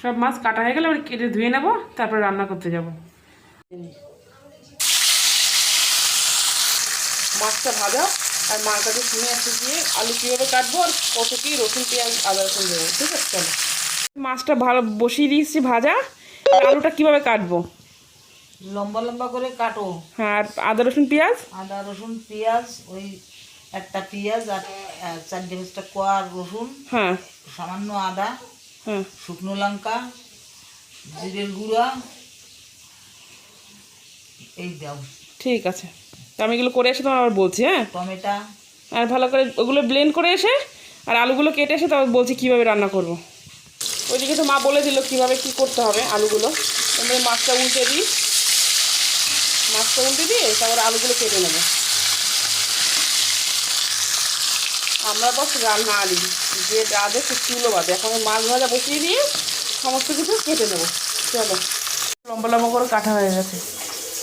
সব মাছ কাটা হয়ে গেলে ওই কেটে ধুয়ে নেব তারপর রান্না করতে যাব। মাছটা ভাজা আর মার কাছে শুনে আসতে গিয়ে আলু কীভাবে কাটবো আর কত কি রসুন পেঁয়াজ আদা রসুন দেবো ঠিক আছে? চলো। মাছটা ভালো বসিয়ে দিয়েছি ভাজা আলুটা কীভাবে কাটবো? লম্বা লম্বা করে কাটো। হ্যাঁ আর আদা রসুন পেঁয়াজ? আদা রসুন পেঁয়াজ ওই একটা পেঁয়াজ আর চারটে পাঁচটা কোয়ার রসুন হ্যাঁ। সামান্য আদা শুকনো লঙ্কা জিরের গুঁড়া এই দাও। ঠিক আছে। তো আমি এগুলো করে এসে তোমার আবার বলছি হ্যাঁ? টমেটা। আর ভালো করে ওগুলো ব্লেন্ড করে এসে আর আলুগুলো কেটে এসে তারপর বলছি কীভাবে রান্না করব। ওইদিকে তো মা বলে দিল কীভাবে কী করতে হবে আলুগুলো। এমনি মাছটা উল্টে দিই। মাছটা উল্টে দিয়ে তারপর আলুগুলো কেটে নেব। আমরা বস রান্না আলি। যে রাধে সে চুলো বাদে এখন মাছ ভাজা বসিয়ে দিয়ে সমস্ত কিছু কেটে নেব। চলো। লম্বা লম্বা করে কাটা হয়ে গেছে।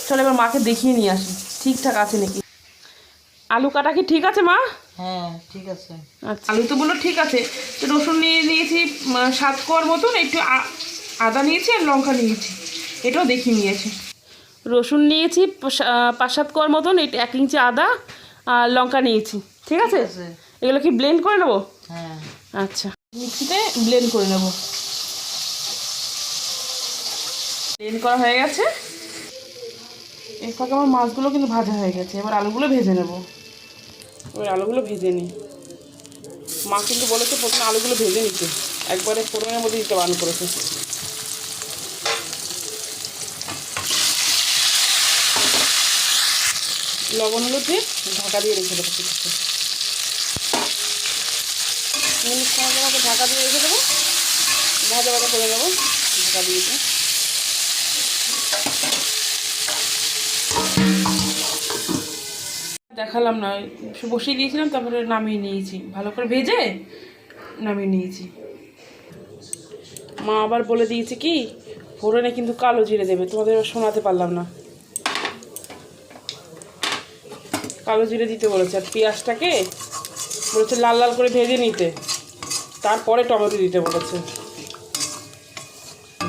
চলো এবার মাকে দেখিয়ে নিয়ে আসি। ঠিকঠাক আছে নাকি? আলু কাটা কি ঠিক আছে মা? হ্যাঁ ঠিক আছে। আচ্ছা। আলু তো বলল ঠিক আছে। তো রসুন নিয়ে নিয়েছি সাত কোয়ার মতন। একটু আ- আদা নিয়েছি আর লঙ্কা নিয়েছি। এটাও দেখিয়ে নিয়েছি রসুন নিয়েছি পাঁচ- সাত কোয়ার মতন। একটু এক ইঞ্চি আদা আর লঙ্কা নিয়েছি। ঠিক আছে। এগুলো কি ব্লেন্ড করে নেব? হ্যাঁ। আচ্ছা। মিক্সিতে ব্লেন্ড করে নেব। ব্লেন্ড করা হয়ে গেছে। এর ফাঁকে আমার মাছগুলো কিন্তু ভাজা হয়ে গেছে। এবার আলুগুলো ভেজে নেব। এবার আলুগুলো ভেজে নিই। মা কিন্তু বলেছে প্রথমে আলুগুলো ভেজে নিতে। একবারে ফোড়নের মধ্যে দিতে বান করেছে। লবণ হলুদ দিয়ে ঢাকা দিয়ে রেখে দেবো মিনিট সময় ঢাকা দিয়ে রেখে দেবো। ভাজা ভাজা করে নেব। ঢাকা দিয়ে দেখালাম না, বসিয়ে দিয়েছিলাম, তারপরে নামিয়ে নিয়েছি। ভালো করে ভেজে নামিয়ে নিয়েছি। মা আবার বলে দিয়েছে কি, ফোড়নে কিন্তু কালো জিরে দেবে, তোমাদের শোনাতে পারলাম না। কালো জিরে দিতে বলেছে, আর পেঁয়াজটাকে বলেছে লাল লাল করে ভেজে নিতে। তারপরে টমেটো দিতে বলেছে।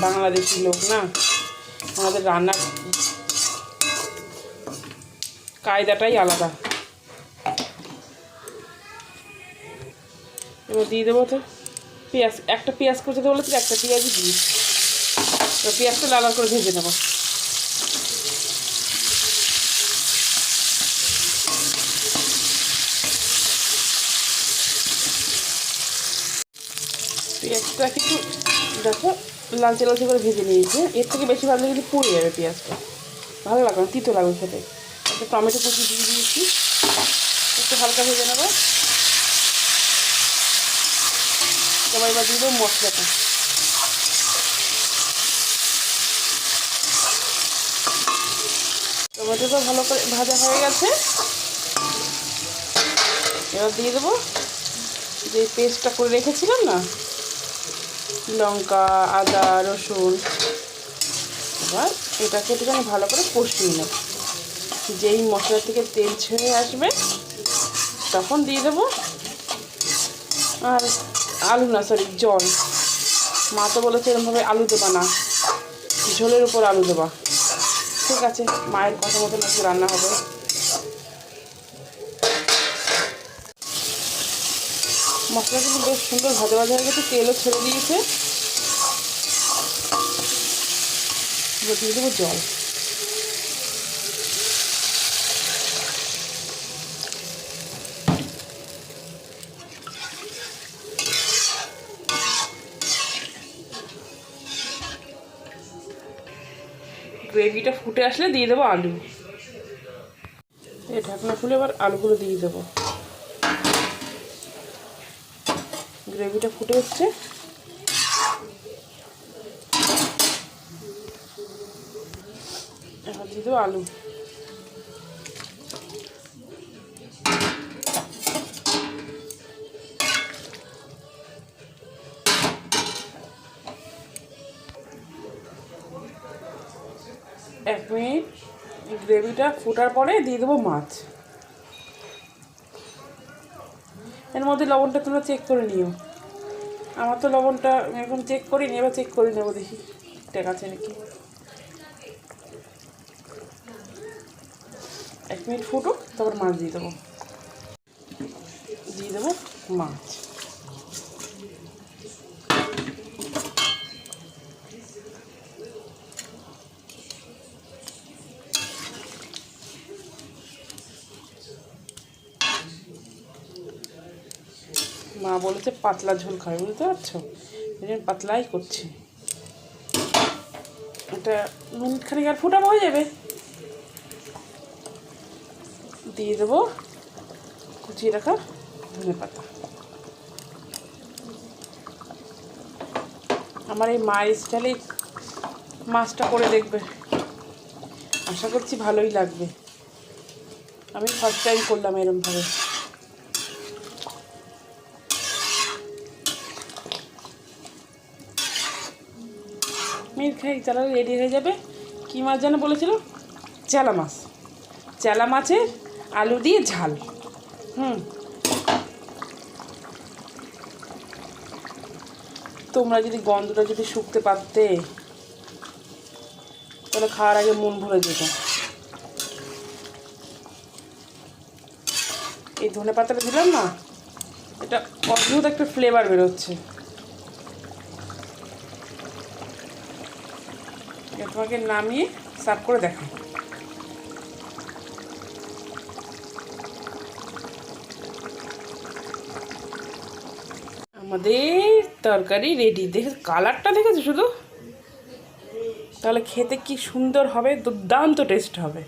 বাংলাদেশি লোক না? আমাদের রান্নার কায়দাটাই আলাদা। এবার দিয়ে দেবো তো পেঁয়াজ। একটা পেঁয়াজ কুচাতে বলেছিল, একটা পেঁয়াজই তো পেঁয়াজটা লাল করে ভেজে নেব। পেঁয়াজটা কিন্তু দেখো, লালচে লালচে করে ভেজে নিয়েছে। এর থেকে বেশি ভাজলে কিন্তু পুড়ে যাবে পেঁয়াজটা ভালো লাগবে না, তিতো লাগবে খেতে। একটু টমেটো কুচি দিয়ে দিয়েছি। একটু হালকা ভেজে নেব। এবার এবার দিয়ে দেবো মশলাটা। টমেটোটা ভালো করে ভাজা হয়ে গেছে। এবার দিয়ে দেবো যে পেস্টটা করে রেখেছিলাম না লঙ্কা, আদা, রসুন। এবার এটাকে একটুখানি ভালো করে কষিয়ে নেব যেই মশলা থেকে তেল ছেড়ে আসবে, তখন দিয়ে দেবো আর আলু না সরি জল। মা তো বলেছে এরমভাবে আলু দেবা না, ঝোলের উপর আলু দেবা। ঠিক আছে, মায়ের কথা মতো নাকি রান্না হবে। মশলা কিন্তু বেশ সুন্দর ভাজা ভাজা হয়ে গেছে, তেলও ছেড়ে দিয়েছে। দিয়ে দেবো জল। গ্রেভিটা ফুটে আসলে দিয়ে দেবো আলু। এই ঢাকনা খুলে এবার আলুগুলো দিয়ে দেবো। গ্রেভিটা ফুটে হচ্ছে এবার দিয়ে দেবো আলু। এক মিনিট। গ্রেভিটা ফোটার পরে দিয়ে দেবো মাছ। এর মধ্যে লবণটা তোমরা চেক করে নিও। আমার তো লবণটা এখন চেক করিনি, এবার চেক করে নেব দেখি ঠিক আছে নাকি। এক মিনিট ফুটুক, তারপর মাছ দিয়ে দেবো। দিয়ে দেবো মাছ। মা বলেছে পাতলা ঝোল খাবে, বুঝতে পারছ? এই জন্য পাতলাই করছি। এটা মিনিট খানিক আর ফুটানো হয়ে যাবে। দিয়ে দেবো কুচিয়ে রাখা ধনে পাতা। আমার এই মায়ের স্টাইলে মাছটা করে দেখবে। আশা করছি ভালোই লাগবে। আমি ফার্স্ট টাইম করলাম এরমভাবে। মির খাই চালা রেডি হয়ে যাবে। কী মাছ যেন বলেছিল? চেলা মাছ। চেলা মাছের আলু দিয়ে ঝাল। হুম। তোমরা যদি গন্ধটা যদি শুকতে পারতে, তাহলে খাওয়ার আগে মন ভরে যেত। এই ধনে পাতাটা দিলাম না, এটা অদ্ভুত একটা ফ্লেভার বেরোচ্ছে। তোমাকে নামিয়ে সার্ভ করে দেখো আমাদের তরকারি রেডি দেখে কালারটা দেখেছ শুধু? তাহলে খেতে কি সুন্দর হবে, দুর্দান্ত টেস্ট হবে।